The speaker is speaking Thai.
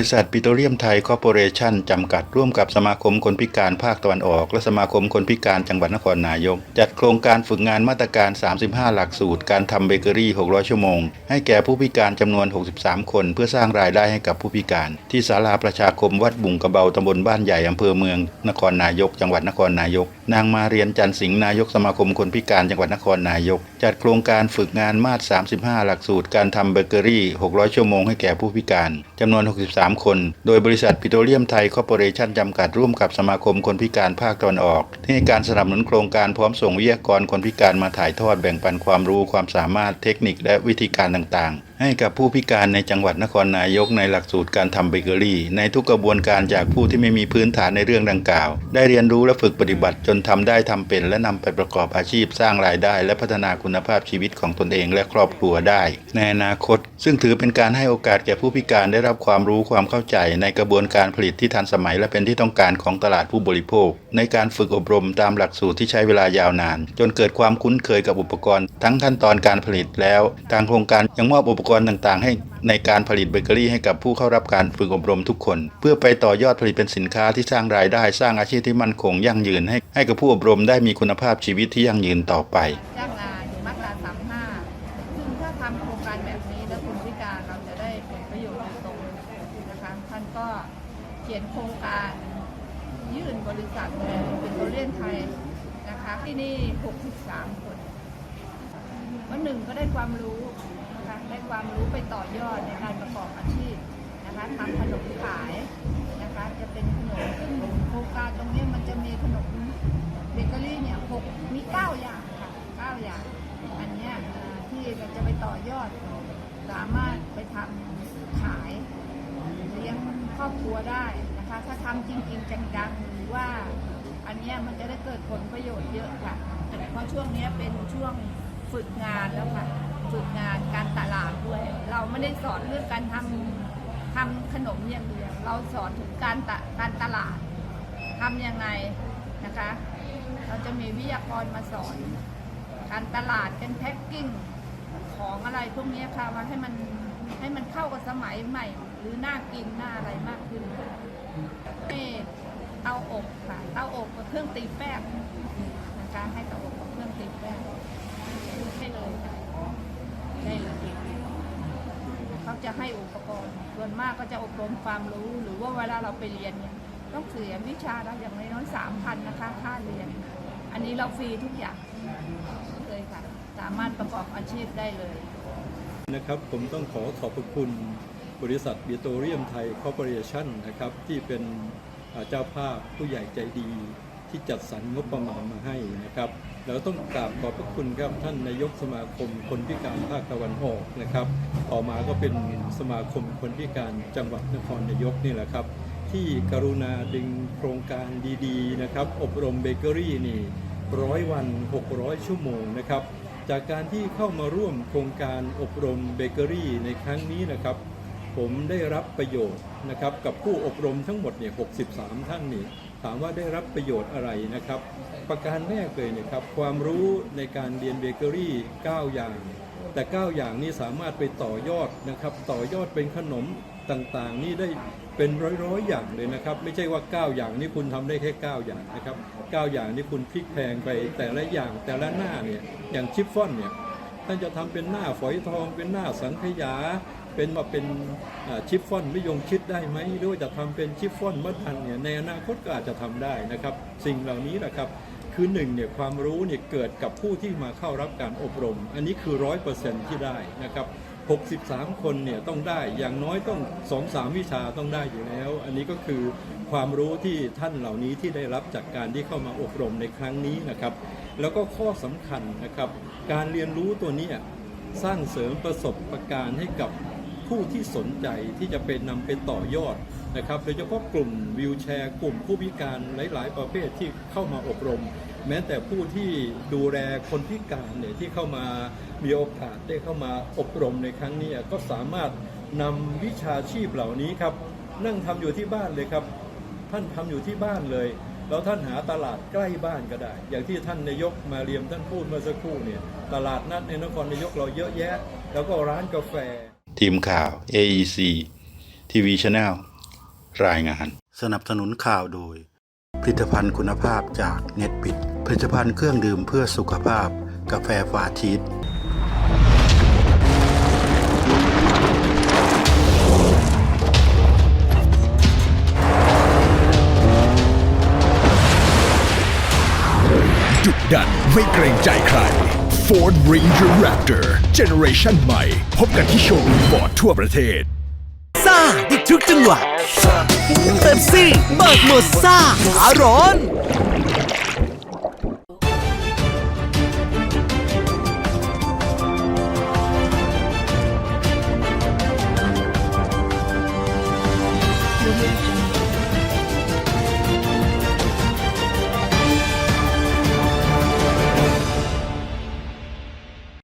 ริษัทปิโตรเลียมไทยคอร์ปอเรชั่นจำกัดร่วมกับสมาคมคนพิการภาคตะวันออก และสมาคมคนพิการจังหวัดนครนายก จัดโครงการฝึกงานมาตรการ 35 หลักสูตร การทำเบเกอรี่ 600 ชั่วโมง ให้แก่ผู้พิการจำนวน 63 คน เพื่อสร้างรายได้ให้กับผู้พิการ ที่ศาลาประชาคมวัดบุงกระเบาตำบลบ้านใหญ่อำเภอเมือง นครนายก จังหวัดนครนายก นางมาเรียนจันสิงห์นายกสมาคมคนพิการจังหวัดนครนายก จัดโครงการฝึกงานมาตร35 หลักสูตร การทำเบเกอรี่ 600 ชั่วโมงให้แก่ผู้พิการจำนวน 63คน โดยบริษัทปิโตรเลียมไทยคอร์ปอเรชั่นจำกัดร่วมกับสมาคมคนพิการภาคตะวันออก ที่ให้การสนับสนุนโครงการพร้อมส่งวิทยากรคนพิการมาถ่ายทอดแบ่งปันความรู้ความสามารถเทคนิคและวิธีการต่างๆ ให้กับผู้พิการในจังหวัดนครนายกในหลักสูตรการทำเบเกอรี่ ในทุกกระบวนการจากผู้ที่ไม่มีพื้นฐานในเรื่องดังกล่าว ได้เรียนรู้และฝึกปฏิบัติจนทำได้ทำเป็น และนำไปประกอบอาชีพสร้างรายได้ และพัฒนาคุณภาพชีวิตของตนเองและครอบครัวได้ ในอนาคต ซึ่งถือเป็นการให้โอกาสแก่ผู้พิการได้รับความรู้ความเข้าใจ ในกระบวนการผลิตที่ทันสมัยและเป็นที่ต้องการของตลาดผู้บริโภค ในการฝึกอบรมตามหลักสูตรที่ใช้เวลายาวนาน จนเกิดความคุ้นเคยกับอุปกรณ์ ทั้งขั้นตอนการผลิตแล้ว ทางโครงการยังมอบอุปกรณ์ต่างๆ ให้ในการผลิตเบเกอรี่ให้กับผู้เข้ารับการฝึกอบรมทุกคน เพื่อไปต่อยอดผลิตเป็นสินค้าที่สร้างรายได้สร้างอาชีพที่มั่นคงยั่งยืนให้ให้กับผู้อบรมได้มีคุณภาพชีวิตที่ยั่งยืนต่อไปจ้างงานมาตราสามห้าซึ่งถ้าทำโครงการแบบนี้แล้วคนพิการเราจะได้ผลประโยชน์โดยตรงนะคะท่านก็เขียนโครงการยื่นบริษัทเป็นตัวเลียนไทยนะคะที่นี่ 63 คนวันหนึ่งก็ได้ความรู้ ได้ความรู้ไปต่อยอดในการประกอบอาชีพนะคะทำขนมขายนะคะ จะเป็นขนมซึ่งโครงการตรงนี้มันจะมีขนมเบเกอรี่เนี่ยหกมีเก้าอย่างค่ะเก้าอย่าง อันเนี้ยที่เราจะไปต่อยอด สามารถไปทำขายเลี้ยงครอบครัวได้นะคะ ถ้าทำจริง ๆ จังๆหรือว่าอันเนี้ยมันจะได้เกิดผลประโยชน์เยอะค่ะ เพราะช่วงเนี้ยเป็นช่วงฝึกงานแล้วค่ะ ฝึกงานการตลาดด้วย เราไม่ได้สอนเรื่องการทำทำขนมอย่างเดียวเราสอนถึงการตการตลาดทำยังไงนะคะ เราจะมีวิทยากรมาสอน การตลาดการแพ็คกิ้งของอะไรพวกนี้ค่ะว่าให้มันให้มันเข้ากับสมัยใหม่ หรือน่ากินน่าอะไรมากขึ้นให้เตาอบค่ะเตาอบกับเครื่องตีแป้งนะคะให้เตาอบกับเครื่องตีแป้งให้เลยค่ะได้เลยเขา จะให้อุปกรณ์ส่วนมากก็จะอบรมความรู้ หรือว่าเวลาเราไปเรียนเนี่ยต้องเสียวิชาละอย่างน้อยๆสามพันนะคะค่าเรียน อันนี้เราฟรีทุกอย่างเลยค่ะ สามารถประกอบอาชีพได้เลยนะครับผมต้องขอขอบพระคุณบริษัทเบโตเรียมไทยคอร์ปอเรชั่นนะครับที่เป็นเจ้าภาพผู้ใหญ่ใจดี ที่จัดสรรงบประมาณมาให้นะครับแล้วต้องกราบขอบพระคุณครับท่านนายกสมาคมคนพิการภาคตะวันออกนะครับ ต่อมาก็เป็นสมาคมคนพิการจังหวัดนครนายกนี่แหละครับ ที่กรุณาดึงโครงการดีๆนะครับ อบรมเบเกอรี่นี่ร้อยวัน 600 ชั่วโมงนะครับ จากการที่เข้ามาร่วมโครงการอบรมเบเกอรี่ในครั้งนี้นะครับ ผมได้รับประโยชน์นะครับกับผู้อบรมทั้งหมดเนี่ย 63 ท่านนี่ ถามว่าได้รับประโยชน์อะไรนะครับ ประการแรกเลยเนี่ยครับ ความรู้ในการเรียนเบเกอรี่ 9 อย่าง แต่ 9 อย่างนี้สามารถไปต่อยอดนะครับ ต่อยอดเป็นขนมต่างๆ นี่ได้เป็นร้อยๆอย่างเลยนะครับ ไม่ใช่ว่า 9 อย่างนี้คุณทำได้แค่ 9 อย่างนะครับ 9 อย่างนี้คุณพลิกแพงไปแต่ละอย่างแต่ละหน้าเนี่ยอย่างชิฟฟ่อนเนี่ยท่านจะทำเป็นหน้าฝอยทองเป็นหน้าสังขยา เป็นมาเป็นชิฟฟ่อนไม่ยงชิดได้ไหมหรือว่าจะทำเป็นชิฟฟ่อนมัดดันเนี่ยในอนาคตก็อาจจะทำได้นะครับ สิ่งเหล่านี้แหละครับคือหนึ่งเนี่ยความรู้เนี่ยเกิดกับผู้ที่มาเข้ารับการอบรม อันนี้คือร้อยเปอร์เซ็นที่ได้นะครับ63 คนเนี่ยต้องได้อย่างน้อยต้อง2อสามวิชาต้องได้อยู่แล้ว อันนี้ก็คือความรู้ที่ท่านเหล่านี้ที่ได้รับจากการที่เข้ามาอบรมในครั้งนี้นะครับ แล้วก็ข้อสำคัญนะครับ การเรียนรู้ตัวนี้สร้างเสริมประสบการณ์ให้กับ ผู้ที่สนใจที่จะเป็นนำไปต่อยอดนะครับโดยเฉพาะกลุ่มวิวแชร์ กลุ่มผู้พิการหลาย ๆ ประเภทที่เข้ามาอบรม แม้แต่ผู้ที่ดูแลคนพิการเนี่ยที่เข้ามามีโอกาสได้เข้ามาอบรมในครั้งนี้ก็สามารถนำวิชาชีพเหล่านี้ครับนั่งทำอยู่ที่บ้านเลยครับ ท่านทำอยู่ที่บ้านเลยแล้วท่านหาตลาดใกล้บ้านก็ได้ อย่างที่ท่านนายกมาเรียมท่านพูดเมื่อสักครู่เนี่ยตลาดนัดในนครนายกเราเยอะแยะ แล้วก็ร้านกาแฟ ทีมข่าว AEC TV Channel รายงาน สนับสนุนข่าวโดย ผลิตภัณฑ์คุณภาพจากเน็ตบิด ผลิตภัณฑ์เครื่องดื่มเพื่อสุขภาพ กาแฟฟาชีส ดุดันไม่เกรงใจใคร Ford Ranger Raptor Generation ใหม่ พบกันที่โชว์รูมฟอร์ดทั่วประเทศซ่าดิทุกจังหวะเต็มซี่เบิกหมดซ่าอารอน